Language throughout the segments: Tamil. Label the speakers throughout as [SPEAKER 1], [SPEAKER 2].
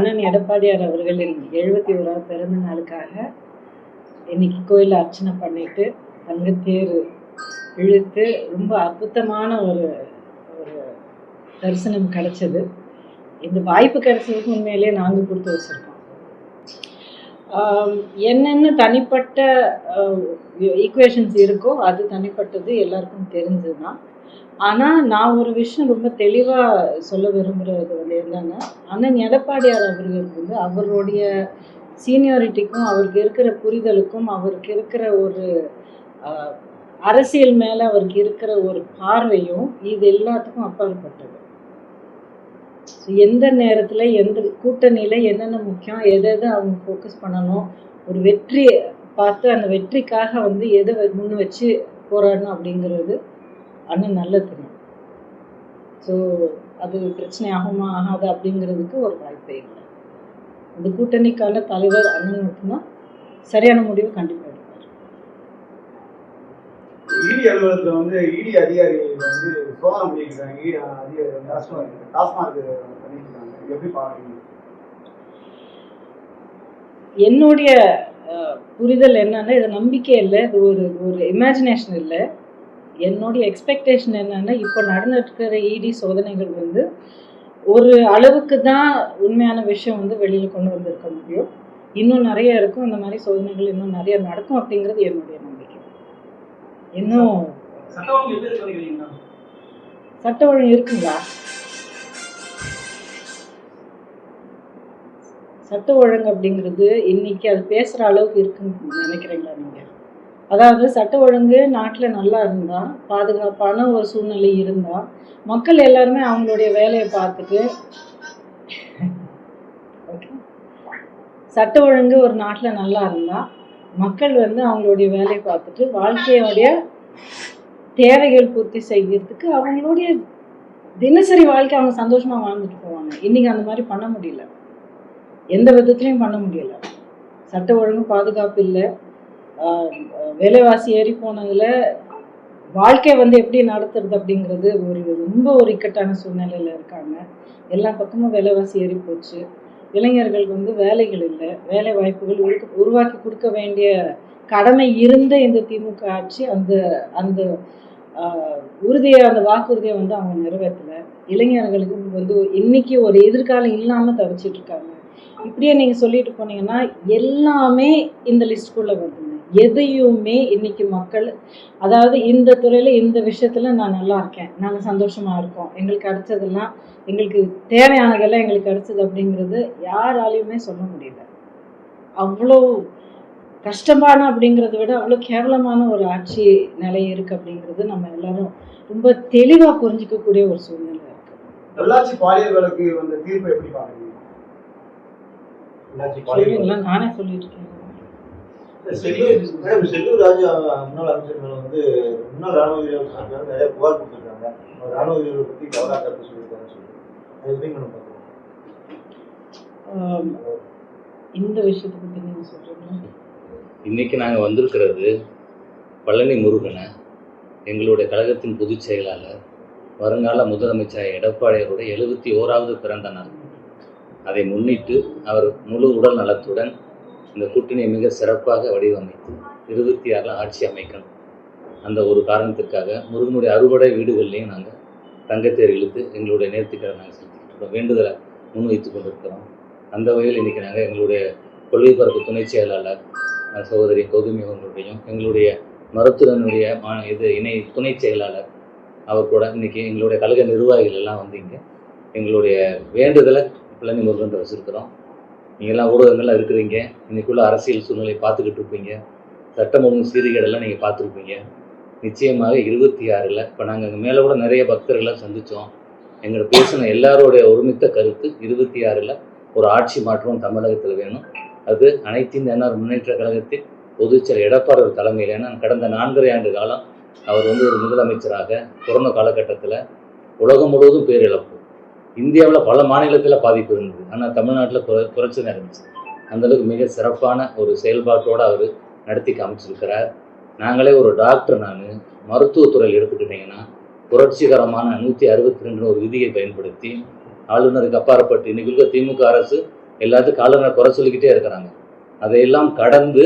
[SPEAKER 1] அண்ணன் எடப்பாடியார் அவர்களின் எழுபத்தி ஓராவது பிறந்த நாளுக்காக இன்னைக்கு கோயிலில் அர்ச்சனை பண்ணிட்டு தங்கத்தேர் இழுத்து ரொம்ப அற்புதமான ஒரு ஒரு தரிசனம் கிடைச்சது. இந்த வாய்ப்பு கிடைச்சதுக்கு உண்மையிலேயே நாங்கள் கொடுத்து வச்சுருக்கோம். என்னென்ன தனிப்பட்ட ஈக்குவேஷன்ஸ் இருக்கோ அது தனிப்பட்டது எல்லாருக்கும் தெரிஞ்சது தான் ஆனால் நான் ஒரு விஷயம் ரொம்ப தெளிவாக சொல்ல விரும்புகிறது வந்து என்னன்னா அண்ணன் எடப்பாடியார் அவர்களுக்கு வந்து அவருடைய சீனியாரிட்டிக்கும் அவருக்கு இருக்கிற புரிதலுக்கும் அவருக்கு இருக்கிற ஒரு அரசியல் மேலே அவருக்கு இருக்கிற ஒரு பார்வையும் இது எல்லாத்துக்கும் அப்பாற்பட்டது. எந்த நேரத்தில் எந்த கூட்டணியில் என்னென்ன முக்கியம் எதை எதை அவங்க ஃபோக்கஸ் பண்ணணும் ஒரு வெற்றி பார்த்து அந்த வெற்றிக்காக வந்து எதை முன் வச்சு போராடணும் அப்படிங்கிறது அண்ணன் நல்ல தெரியும் ஸோ அது பிரச்சனை ஆகுமா ஆகாது அப்படிங்கிறதுக்கு ஒரு வாய்ப்பே இல்லை. இந்த கூட்டணிக்கான தலைவர் அண்ணன் மட்டும்தான் சரியான முடிவு கண்டிப்பாக
[SPEAKER 2] இடி அலுவலகத்துல வந்து இடி அதிகாரிகள் வந்து சோதனை பண்ணியிருக்காங்க. இடி அதிகாரி டாஸ்மாக் டாஸ்மாக் பண்ணியிருக்காங்க. எப்படி பாக்குறீங்க?
[SPEAKER 1] என்னுடைய புரிதல் என்னன்னா இது நம்பிக்கை இல்லை. இது ஒரு ஒரு இமேஜினேஷன் இல்லை. என்னுடைய எக்ஸ்பெக்டேஷன் என்னன்னா இப்போ நடந்துட்டு இடி சோதனைகள் வந்து ஒரு அளவுக்கு தான் உண்மையான விஷயம் வந்து வெளியில் கொண்டு வந்திருக்க முடியும். இன்னும் நிறைய இருக்கும். இந்த மாதிரி சோதனைகள் இன்னும் நிறைய நடக்கும் அப்படிங்கிறது என்னுடைய இன்னும் சட்ட ஒழுங்கு இருக்குங்களா சட்ட ஒழுங்கு அப்படிங்கிறது இன்னைக்கு அது பேசுகிற அளவுக்கு இருக்குன்னு நினைக்கிறீங்களா நீங்கள் அதாவது சட்ட ஒழுங்கு நாட்டில் நல்லா இருந்தால் பாதுகாப்பான ஒரு சூழ்நிலை இருந்தால் மக்கள் எல்லாருமே அவங்களுடைய வேலையை பார்த்துட்டு. சட்ட ஒழுங்கு ஒரு நாட்டில் நல்லா இருந்தால் மக்கள் வந்து அவங்களுடைய வேலையை பார்த்துட்டு வாழ்க்கையோடைய தேவைகள் பூர்த்தி செய்யறதுக்கு அவங்களுடைய தினசரி வாழ்க்கை அவங்க சந்தோஷமா வாழ்ந்துட்டு போவாங்க. இன்னைக்கு அந்த மாதிரி பண்ண முடியல. எந்த விதத்துலையும் பண்ண முடியல. சட்ட ஒழுங்கு பாதுகாப்பு இல்லை. விலைவாசி ஏறி போனதுல வாழ்க்கை வந்து எப்படி நடத்துறது அப்படிங்கிறது ஒரு ரொம்ப ஒரு இக்கட்டான சூழ்நிலையில இருக்காங்க. எல்லா பக்கமும் விலைவாசி ஏறி போச்சு. இளைஞர்களுக்கு வந்து வேலைகள் இல்லை வேலை வாய்ப்புகள் உருவாக்கி கொடுக்க வேண்டிய கடமை இருந்த இந்த திமுக ஆட்சி அந்த அந்த உறுதியை அந்த வாக்குறுதியை வந்து அவங்க நிறைவேற்றலை. இளைஞர்களுக்கு வந்து இன்னைக்கு ஒரு எதிர்காலம் இல்லாமல் தவிச்சிட்டு இருக்காங்க. இப்படியே நீங்க சொல்லிட்டு போனீங்கன்னா எல்லாமே இந்த லிஸ்ட்குள்ளே வருதுங்க எதையுமே இன்னைக்கு மக்கள் அதாவது இந்த துறையில இந்த விஷயத்துல நான் நல்லா இருக்கேன் நாங்க சந்தோஷமா இருக்கோம் எங்களுக்கு கிடைச்சதெல்லாம் எங்களுக்கு தேவையானதெல்லாம் எங்களுக்கு கிடைச்சது அப்படிங்கிறது யாராலையுமே சொல்ல முடியல. அவ்வளோ கஷ்டமான அப்படிங்கிறத விட அவ்வளோ கேவலமான ஒரு ஆட்சி நிலை இருக்கு அப்படிங்கிறது நம்ம எல்லாரும் ரொம்ப தெளிவாக புரிஞ்சிக்கக்கூடிய ஒரு சூழ்நிலை இருக்குது
[SPEAKER 2] பொள்ளாச்சி பாலியல் வழக்கு வந்த எப்படி பாக்குறீங்க
[SPEAKER 1] நானே சொல்லிட்டு
[SPEAKER 3] செல்லூர் மேடம் செல்லூர் ராஜு முன்னாள் அமைச்சர் மேல வந்து முன்னாள் ராணுவ வீரர்கள் நிறைய புகார் கொடுத்துருக்காங்க. ராணுவ வீரர்களை பத்தி தவறா கருத்து சொல்லியிருக்காருன்னு சொல்லி. அது எப்படி மேடம் பார்க்குறோம்
[SPEAKER 1] ஆம், இந்த விஷயத்தை பற்றி நீங்கள் சொல்கிறீங்களா
[SPEAKER 4] இன்னைக்கு நாங்கள் வந்திருக்கிறது பழனி முருகனை எங்களுடைய கழகத்தின் பொதுச் செயலாளர் வருங்கால முதலமைச்சர் எடப்பாடியாருடைய எழுபத்தி ஓராவது பிறந்த நாள். அதை முன்னிட்டு அவர் முழு உடல் நலத்துடன் இந்த கூட்டணியை மிக சிறப்பாக வடிவமைத்து இருபத்தி ஆறில் ஆட்சி அமைக்கணும். அந்த ஒரு காரணத்திற்காக முருகனுடைய அறுவடை வீடுகள்லையும் நாங்கள் தங்கத்தேர் இழுத்து எங்களுடைய நேர்த்திக்கடை நாங்கள் செலுத்திக்கிறோம் வேண்டுதலை முன்வைத்து கொண்டிருக்கிறோம். அந்த வகையில் இன்றைக்கி நாங்கள் எங்களுடைய கொள்கை பரப்பு துணை செயலாளர் சகோதரி கௌதமி அவர்களுடையும் எங்களுடைய மருத்துவனுடைய மா இது இணை துணை செயலாளர் அவர் கூட இன்றைக்கி எங்களுடைய கழக நிர்வாகிகள் எல்லாம் வந்து இங்கே எங்களுடைய வேண்டுதலை பழனி முருகன் வச்சுருக்கிறோம் நீங்கள்லாம் ஊடகங்கள்லாம் இருக்கிறீங்க. இன்றைக்குள்ள அரசியல் சூழ்நிலை பார்த்துக்கிட்டு இருப்பீங்க. சட்டம் ஒழுங்கு சீர்கேடெல்லாம் நீங்கள் பார்த்துருப்பீங்க. நிச்சயமாக இருபத்தி ஆறில் இப்போ நாங்கள் அங்கே மேலே கூட நிறைய பக்தர்களை சந்தித்தோம் எங்களை பேசின எல்லாரோடைய ஒருமித்த கருத்து இருபத்தி ஆறில் ஒரு ஆட்சி மாற்றம் தமிழகத்தில் வேணும். அது அனைத்து இந்திய முன்னேற்ற கழகத்தின் பொதுச்செயலர் எடப்பாடி ஒரு தலைமையில். ஏன்னா கடந்த நான்கரை ஆண்டு காலம் அவர் வந்து ஒரு முதலமைச்சராக கொரோனா காலகட்டத்தில் உலகம் முழுவதும் பேரிழப்பு. இந்தியாவில் பல மாநிலத்தில் பாதிப்பு இருந்தது. ஆனால் தமிழ்நாட்டில் குறை குறைச்சி தான் இருந்துச்சு மிக சிறப்பான ஒரு செயல்பாட்டோடு அவர் நடத்தி காமிச்சிருக்கிறார். நாங்களே ஒரு டாக்டர் நான். மருத்துவத்துறையில் எடுத்துக்கிட்டிங்கன்னா புரட்சிகரமான நூற்றி அறுபத்தி ரெண்டு ஒரு விதியை பயன்படுத்தி ஆளுநருக்கு அப்பாற்பட்டு இன்னைக்கு இருக்க திமுக அரசு எல்லாத்துக்கும் ஆளுநரை குறை சொல்லிக்கிட்டே இருக்கிறாங்க. அதையெல்லாம் கடந்து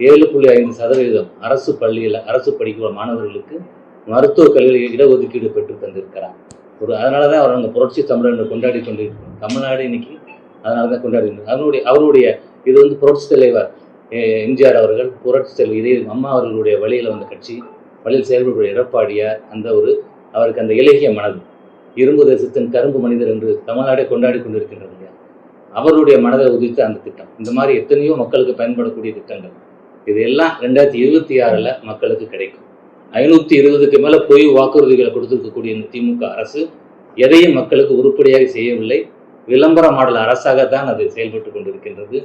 [SPEAKER 4] ஏழு புள்ளி ஐந்து சதவீதம் அரசு பள்ளியில் அரசு படிக்கிற மாணவர்களுக்கு மருத்துவ கல்வியில் இடஒதுக்கீடு பெற்று தந்திருக்கிறாங்க ஒரு அதனால தான் அவர் அந்த புரட்சி தமிழன் என்று கொண்டாடி கொண்டிருக்கிறோம் தமிழ்நாடு இன்னைக்கு அதனால தான் கொண்டாடி அதனுடைய அவருடைய அவருடைய இது வந்து புரட்சி தலைவர் எம்ஜிஆர் அவர்கள் புரட்சி தலைவர் இதே அம்மா அவர்களுடைய வழியில் வந்த கட்சி வழியில் செயல்படக்கூடிய எடப்பாடியார் அந்த ஒரு அவருக்கு அந்த இலகிய மனது. இரும்பு தேசத்தின் கரும்பு மனிதர் என்று தமிழ்நாடே கொண்டாடி கொண்டிருக்கின்றது இல்லையா? அவருடைய மனதை உதித்த அந்த திட்டம். இந்த மாதிரி எத்தனையோ மக்களுக்கு பயன்படக்கூடிய திட்டங்கள். இது எல்லாம் ரெண்டாயிரத்தி இருபத்தி ஆறில் மக்களுக்கு கிடைக்கும். ஐநூற்றி இருபதுக்கு மேலே பொய் வாக்குறுதிகளை கொடுத்திருக்கக்கூடிய இந்த திமுக அரசு எதையும் மக்களுக்கு உருப்படியாக செய்யவில்லை. விளம்பர மாடல் அரசாக தான் அது செயல்பட்டு கொண்டிருக்கின்றது.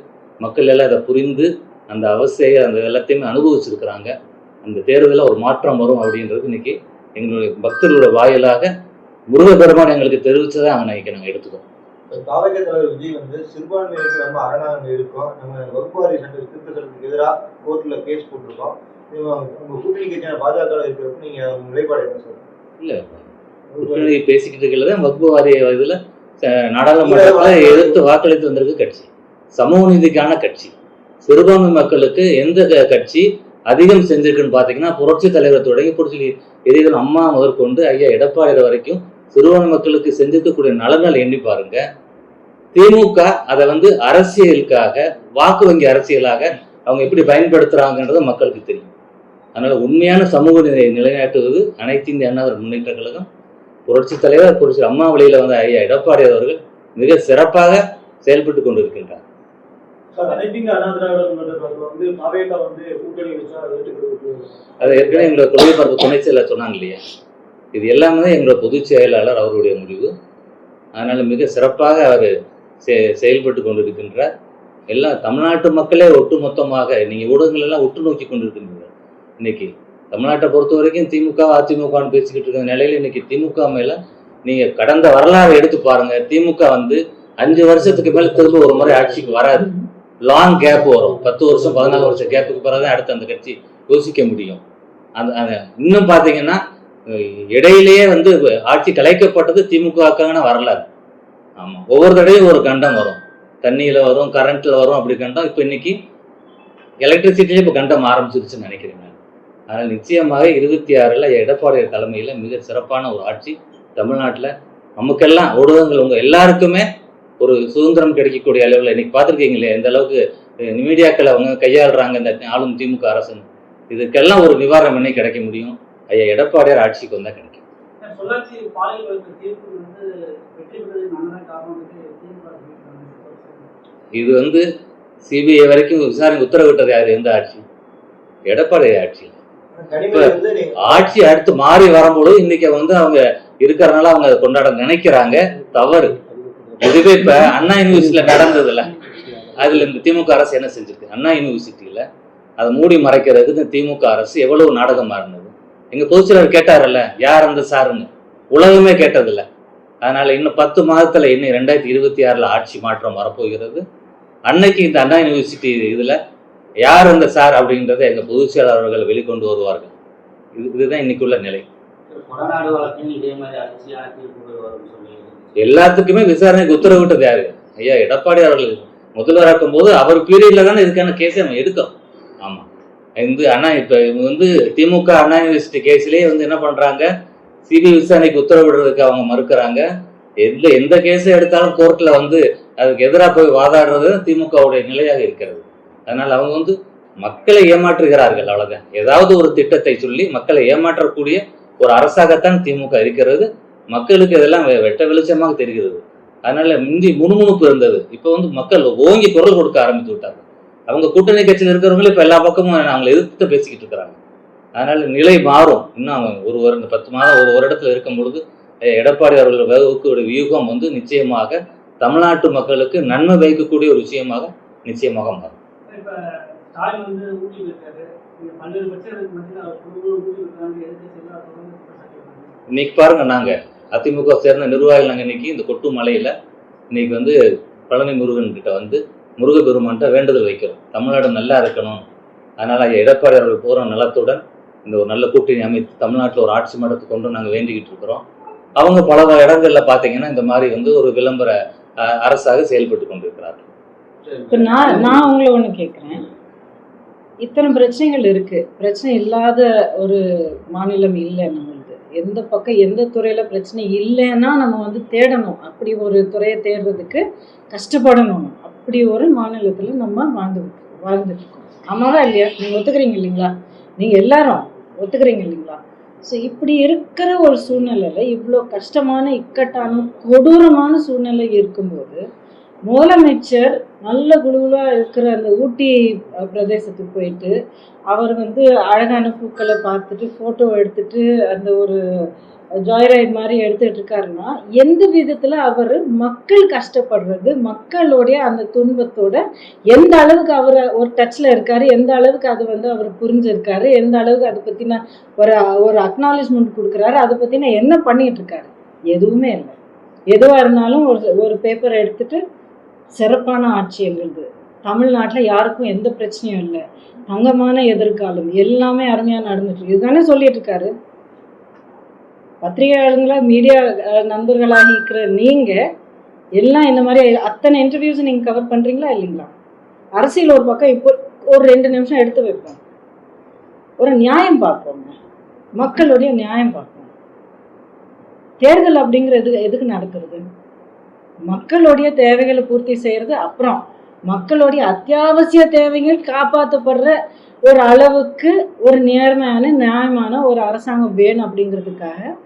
[SPEAKER 4] மக்கள் எல்லாம் அதை புரிந்து அந்த அவசிய அந்த எல்லாத்தையுமே அனுபவிச்சிருக்கிறாங்க. அந்த தேர்தலில் ஒரு மாற்றம் வரும் அப்படின்றது இன்னைக்கு எங்களுடைய பக்தர்களோட வாயிலாக முருக பெருமான் எங்களுக்கு தெரிவிச்சதை அன்னைக்கு நாங்கள் எடுத்துக்கோம்
[SPEAKER 3] தாவக தலைவர் விஜய் வந்து சிறுபான்மையினருக்கு நம்ம அரணாங்க இருக்கோம். நம்ம வகுப்பாரி சட்ட திருத்த சட்டத்துக்கு எதிராக கோர்ட்ல கேஸ் போட்டிருக்கோம். உங்க கூட்டணி கட்சியான பாஜக இருக்கிறப்ப நீங்க உங்க நிலைப்பாடு என்ன சார்
[SPEAKER 4] இல்லை. கூட்டணி பேசிக்கிட்டு இருக்கிறது வகுப்பு வாரிய இதில் நாடாளுமன்றத்தில் எதிர்த்து வாக்களித்து வந்திருக்கு கட்சி. சமூக நீதிக்கான கட்சி. சிறுபான்மை மக்களுக்கு எந்த கட்சி அதிகம் செஞ்சிருக்குன்னு பார்த்தீங்கன்னா புரட்சி தலைவர் தொடங்கி புரட்சி எதிர்கள் அம்மா முதற்கொண்டு ஐயா எடப்பாடி வரைக்கும் சிறுபான்மை மக்களுக்கு செஞ்சிருக்கக்கூடிய நலன்கள் எண்ணி பாருங்க. திமுக அதை வந்து அரசியலுக்காக வாக்கு வங்கி அரசியலாக அவங்க எப்படி பயன்படுத்துறாங்கன்றது மக்களுக்கு தெரியும். அதனால உண்மையான சமூக நிலை நிலைநாட்டுவது அனைத்து இந்திய அண்ணா முன்னேற்ற கழகம். புரட்சி தலைவர் புரட்சி அம்மா வழியில வந்த ஐயா எடப்பாடி அவர்கள் மிக சிறப்பாக செயல்பட்டு
[SPEAKER 2] கூட்டணி வச்சா அதை
[SPEAKER 4] ஏற்கனவே எங்களோட கொள்கை பரப்பு துணை செயலர் சொன்னாங்க இல்லையா? இது எல்லாமே எங்களோட பொதுச் செயலாளர் அவருடைய முடிவு. அதனால மிக சிறப்பாக அவர் செயல்பட்டு கொண்டிருக்கின்றார். எல்லாம் தமிழ்நாட்டு மக்களே ஒட்டுமொத்தமாக நீங்க ஊடகங்கள் எல்லாம் உற்று நோக்கி கொண்டிருக்கின்றனர் இன்னைக்கு தமிழ்நாட்டை பொறுத்த வரைக்கும் திமுக அதிமுகன்னு பேசிக்கிட்டு இருக்க நிலையில இன்னைக்கு திமுக மேல நீங்க கடந்த வரலாறு எடுத்து பாருங்க. திமுக வந்து அஞ்சு வருஷத்துக்கு மேல திரும்ப ஒரு முறை ஆட்சிக்கு வராது. லாங் கேப் வரும். பத்து வருஷம் பதினாலு வருஷம் கேப்புக்கு பிறகு தான் அடுத்து அந்த கட்சி யோசிக்க முடியும். அந்த இன்னும் பார்த்தீங்கன்னா இடையிலேயே வந்து ஆட்சி கலைக்கப்பட்டது திமுகக்கான வரலாறு. ஆமாம் ஒவ்வொரு தடவையும் ஒரு கண்டம் வரும். தண்ணியில் வரும் கரண்ட்டில் வரும் அப்படி கண்டம். இப்போ இன்னைக்கு எலக்ட்ரிசிட்டிலே இப்போ கண்டம் ஆரம்பிச்சிருச்சுன்னு நினைக்கிறேன் அதனால் நிச்சயமாக இருபத்தி ஆறில் எடப்பாடி தலைமையில் மிக சிறப்பான ஒரு ஆட்சி. தமிழ்நாட்டில் நமக்கெல்லாம் ஊடகங்கள் உங்கள் எல்லாருக்குமே ஒரு சுதந்திரம் கிடைக்கக்கூடிய அளவில் இன்னைக்கு பார்த்துருக்கீங்களே எந்த அளவுக்கு மீடியாக்களை அவங்க கையாளுறாங்க இந்த ஆளும் திமுக அரசு இதுக்கெல்லாம் ஒரு நிவாரணம் என்ன கிடைக்க முடியும். ஐயா எடப்பாடியார் ஆட்சிக்கு வந்தால் கிடைக்கும். இது வந்து சிபிஐ வரைக்கும் விசாரணை உத்தரவிட்டது யார்? எந்த ஆட்சி? எடப்பாடி ஆட்சி ஆட்சி அடுத்து மாறி வரும்போது இன்னைக்கு வந்து அவங்க இருக்கிறனால அவங்க கொண்டாட நினைக்கிறாங்க. தவறு. இதுவே இப்ப அண்ணா யூனிவர்சிட்டியில நடந்ததுல. அதுல இந்த திமுக அரசு என்ன செஞ்சிருக்கு? அண்ணா யூனிவர்சிட்டியில அதை மூடி மறைக்கிறதுக்கு இந்த திமுக அரசு எவ்வளவு நாடகமா இருந்தது எங்க பொதுச்செயலர் கேட்டாரல்ல யார் அந்த சாருன்னு உலகமே கேட்டதில்ல. அதனால இன்னும் பத்து மாதத்துல இன்னும் ரெண்டாயிரத்தி இருபத்தி ஆறுல ஆட்சி மாற்றம் வரப்போகிறது. அன்னைக்கு இந்த அண்ணா யூனிவர்சிட்டி இதுல யார் அந்த சார் அப்படின்றத எங்க பொதுச் செயலாளர் அவர்கள் வெளிக்கொண்டு வருவார்கள். இது இதுதான் இன்னைக்குள்ள நிலை. எல்லாத்துக்குமே விசாரணைக்கு உத்தரவிட்டது யாரு? ஐயா எடப்பாடி அவர்கள் முதல்வராக்கும் போது அவர் பீரியட்ல தானே இதுக்கான கேஸை நம்ம எடுக்கிறோம் ஆமா. இந்த அண்ணா இப்ப இவங்க வந்து திமுக அண்ணா யூனிவர்சிட்டி கேஸ்லயே வந்து என்ன பண்றாங்க? சிபிஐ விசாரணைக்கு உத்தரவிடுறதுக்கு அவங்க மறுக்கிறாங்க. எந்த எந்த கேஸை எடுத்தாலும் கோர்ட்ல வந்து அதுக்கு எதிராக போய் வாதாடுறது திமுகவுடைய நிலையாக இருக்கிறது. அதனால் அவங்க வந்து மக்களை ஏமாற்றுகிறார்கள் அவ்வளோதான் ஏதாவது ஒரு திட்டத்தை சொல்லி மக்களை ஏமாற்றக்கூடிய ஒரு அரசாகத்தான் திமுக இருக்கிறது. மக்களுக்கு இதெல்லாம் வெ- வெட்ட வெளிச்சமாக தெரிகிறது. அதனால முந்தி முணுமுணுப்பு இருந்தது. இப்போ வந்து மக்கள் ஓங்கி குரல் கொடுக்க ஆரம்பித்து விட்டாங்க. அவங்க கூட்டணி கட்சியில் இருக்கிறவங்களும் இப்போ எல்லா பக்கமும் அவங்களை எதிர்த்து பேசிக்கிட்டு இருக்கிறாங்க. அதனால நிலை மாறும். இன்னும் அவங்க ஒரு ஒரு பத்து மாதம் ஒரு ஒரு இடத்துல இருக்கும் பொழுது எடப்பாடி அவர்கள் வகுக்கக்கூடிய வியூகம் வந்து நிச்சயமாக தமிழ்நாட்டு மக்களுக்கு நன்மை வைக்கக்கூடிய ஒரு விஷயமாக நிச்சயமாக மாறும்.
[SPEAKER 5] ஸ்டாலின் வந்து ஊட்டி இருக்காரு பல்வேறு பிரச்சனைகளுக்கு மத்தியில் அவர் குழு ஊட்டி இருக்காங்க எதிர்த்து
[SPEAKER 4] இன்னைக்கு பாருங்க நாங்க அதிமுக சேர்ந்த நிர்வாகிகள் நாங்க இன்னைக்கு இந்த கொட்டு மலையில இன்னைக்கு வந்து பழனி முருகன் கிட்ட வந்து முருகப்பெருமான்கிட்ட வேண்டுதல் வைக்கிறோம். தமிழ்நாடு நல்லா இருக்கணும். அதனால எடப்பாடி அவர்கள் போற நலத்துடன் இந்த ஒரு நல்ல கூட்டணி அமைத்து தமிழ்நாட்டில் ஒரு ஆட்சி மன்றத்தை கொண்டு நாங்கள் வேண்டிக்கிட்டு இருக்கிறோம். அவங்க பல இடங்கள்ல பார்த்தீங்கன்னா இந்த மாதிரி வந்து ஒரு விளம்பர அரசாக செயல்பட்டு கொண்டிருக்கிறார்கள்.
[SPEAKER 1] இப்போ நான் நான் உங்களை ஒன்று கேட்குறேன் இத்தனை பிரச்சனைகள் இருக்கு. பிரச்சனை இல்லாத ஒரு மாநிலம் இல்லை நம்மளுக்கு எந்த பக்கம் எந்த துறையில பிரச்சனை இல்லைன்னா நம்ம வந்து தேடணும். அப்படி ஒரு துறையை தேடுறதுக்கு கஷ்டப்படணும். அப்படி ஒரு மாநிலத்துல நம்ம வாழ்ந்து வாழ்ந்துட்டு இருக்கோம் ஆமாவா இல்லையா? நீங்க ஒத்துக்கிறீங்க இல்லைங்களா? நீங்க எல்லாரும் ஒத்துக்கிறீங்க இல்லைங்களா? ஸோ இப்படி இருக்கிற ஒரு சூழ்நிலையில இவ்வளோ கஷ்டமான இக்கட்டான கொடூரமான சூழ்நிலை இருக்கும்போது முதலமைச்சர் நல்ல குழுவாக இருக்கிற அந்த ஊட்டி பிரதேசத்துக்கு போயிட்டு அவர் வந்து அழகான பூக்களை பார்த்துட்டு ஃபோட்டோ எடுத்துட்டு அந்த ஒரு ஜாய்ரைட் மாதிரி எடுத்துட்டு இருக்காருன்னா எந்த விதத்தில் அவர் மக்கள் கஷ்டப்படுறது மக்களுடைய அந்த துன்பத்தோட எந்த அளவுக்கு அவர் ஒரு டச்சில் இருக்காரு எந்த அளவுக்கு அது வந்து அவர் புரிஞ்சிருக்காரு எந்த அளவுக்கு அதை பற்றின ஒரு ஒரு அக்னாலேஜ்மெண்ட் கொடுக்குறாரு அதை பற்றின என்ன பண்ணிட்டு இருக்காரு? எதுவுமே இல்லை. எதுவாக இருந்தாலும் ஒரு ஒரு பேப்பரை எடுத்துட்டு சிறப்பான ஆட்சி எங்களுது. தமிழ்நாட்டில் யாருக்கும் எந்த பிரச்சனையும் இல்லை. தங்கமான எதிர்காலம் எல்லாமே அருமையாக நடந்துட்டு இருக்கு. இதுதானே சொல்லிட்டு இருக்காரு? பத்திரிகையாளர்களாக மீடியா நண்பர்களாக இருக்கிற நீங்க எல்லாம் இந்த மாதிரி அத்தனை இன்டர்வியூஸ் நீங்க கவர் பண்றீங்களா இல்லைங்களா? அரசியல் ஒரு பக்கம் இப்போ ஒரு ரெண்டு நிமிஷம் எடுத்து வைப்போம். ஒரு நியாயம் பார்ப்போங்க. மக்களுடைய நியாயம் பார்ப்போம். தேர்தல் அப்படிங்கிறது எதுக்கு நடக்கிறது? மக்களுடைய தேவைகளை பூர்த்தி செய்கிறது அப்புறம் மக்களுடைய அத்தியாவசிய தேவைகள் காப்பாற்றப்படுற ஒரு அளவுக்கு ஒரு நேர்மையான நியாயமான ஒரு அரசாங்கம் வேணும் அப்படிங்கிறதுக்காக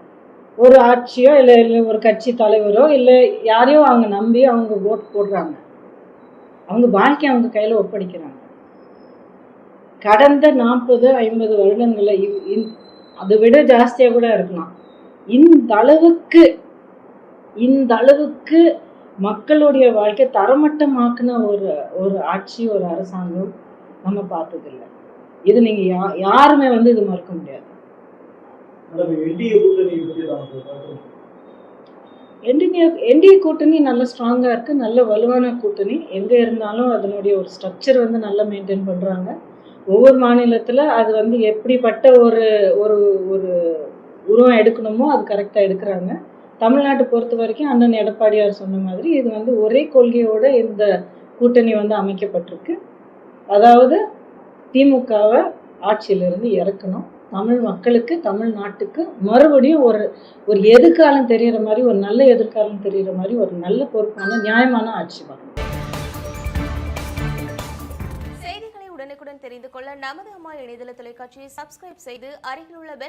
[SPEAKER 1] ஒரு ஆட்சியோ இல்லை இல்லை ஒரு கட்சி தலைவரோ இல்லை யாரையோ அவங்க நம்பி அவங்க ஓட் போடுறாங்க. அவங்க வாழ்க்கையை அவங்க கையில் ஒப்படைக்கிறாங்க. கடந்த நாற்பது ஐம்பது வருடங்களில் இந்- அதை விட ஜாஸ்தியாக கூட இருக்கலாம். இந்த அளவுக்கு இந்த அளவுக்கு மக்களுடைய வாழ்க்கை தரமட்டமாக்குன ஒரு ஒரு ஆட்சி ஒரு அரசாங்கம் நம்ம பார்த்ததில்ல. இது நீங்க யா யாருமே வந்து இது மறுக்க முடியாது.
[SPEAKER 2] என்டிஏ
[SPEAKER 1] என்டிஏ என்டிஏ கூட்டணி நல்ல ஸ்ட்ராங்காக இருக்குது நல்ல வலுவான கூட்டணி. எங்கே இருந்தாலும் அதனுடைய ஒரு ஸ்ட்ரக்சர் வந்து நல்லா மெயின்டைன் பண்ணுறாங்க ஒவ்வொரு மாநிலத்தில் அது வந்து எப்படிப்பட்ட ஒரு ஒரு ஒரு உருவம் எடுக்கணுமோ அது கரெக்டாக எடுக்கிறாங்க. தமிழ்நாட்டை பொறுத்த வரைக்கும் அண்ணன் எடப்பாடியார் சொன்ன மாதிரி இது வந்து ஒரே கொள்கையோடு இந்த கூட்டணி வந்து அமைக்கப்பட்டிருக்கு. அதாவது திமுகவை ஆட்சியிலிருந்து இறக்கணும். தமிழ் மக்களுக்கு தமிழ்நாட்டுக்கு மறுபடியும் ஒரு ஒரு எதிர்காலம் தெரியிற மாதிரி ஒரு நல்ல எதிர்காலம் தெரிகிற மாதிரி ஒரு நல்ல பொறுப்பான நியாயமான ஆட்சி வரணும்
[SPEAKER 6] செய்திகளை உடனுக்குடன் தெரிந்து கொள்ள நமது அம்மா இணையதள தொலைக்காட்சியை சப்ஸ்கிரைப் செய்து அருகில் உள்ள பெல்